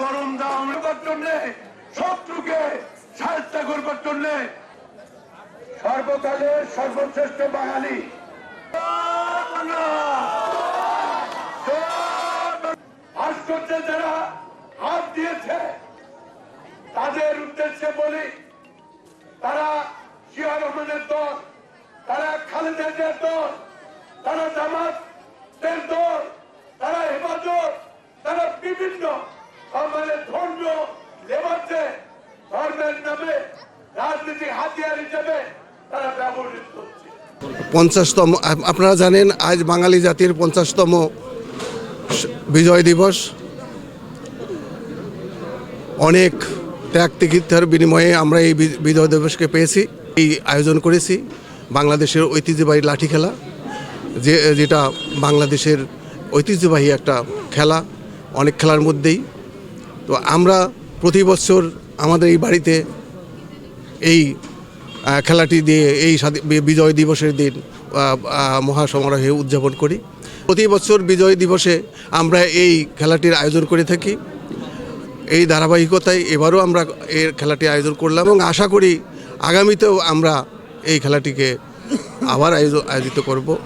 করম দামের জন্য, শত্রুকে সাহায্য করবার জন্য। সর্বকালের সর্বশ্রেষ্ঠ বাঙালি। ভাস্কর্যে যারা হাত দিয়েছে, তাদের উদ্দেশ্যে বলি, তারা জিয়া রহমানের দল, তারা খালেদা জিয়ার দল, তারা জামাতের দল, তারা হেফাজত, তারা বিভিন্ন আমাদের ধর্মীয় লেবাসে ধর্মের নামে রাজনীতি হাতিয়ার হিসেবে তারা ব্যবহৃত পঞ্চাশতম আপনারা জানেন, আজ বাঙালি জাতির পঞ্চাশতম বিজয় দিবস। অনেক ত্যাগ তিকিত্যার বিনিময়ে আমরা এই বিজয় দিবসকে পেয়েছি, এই আয়োজন করেছি, বাংলাদেশের ঐতিহ্যবাহী লাঠি খেলা, যে যেটা বাংলাদেশের ঐতিহ্যবাহী একটা খেলা, অনেক খেলার মধ্যেই। তো আমরা প্রতি বছর আমাদের এই বাড়িতে এই খেলাটি দিয়ে, এই বিজয় দিবসের দিন মহাসমারোহে উদযাপন করি। প্রতি বছর বিজয় দিবসে আমরা এই খেলাটির আয়োজন করে থাকি। এই ধারাবাহিকতায় এবারও আমরা এর খেলাটি আয়োজন করলাম এবং আশা করি আগামীতেও আমরা এই খেলাটিকে আবার আয়োজ- আয়োজিত করব।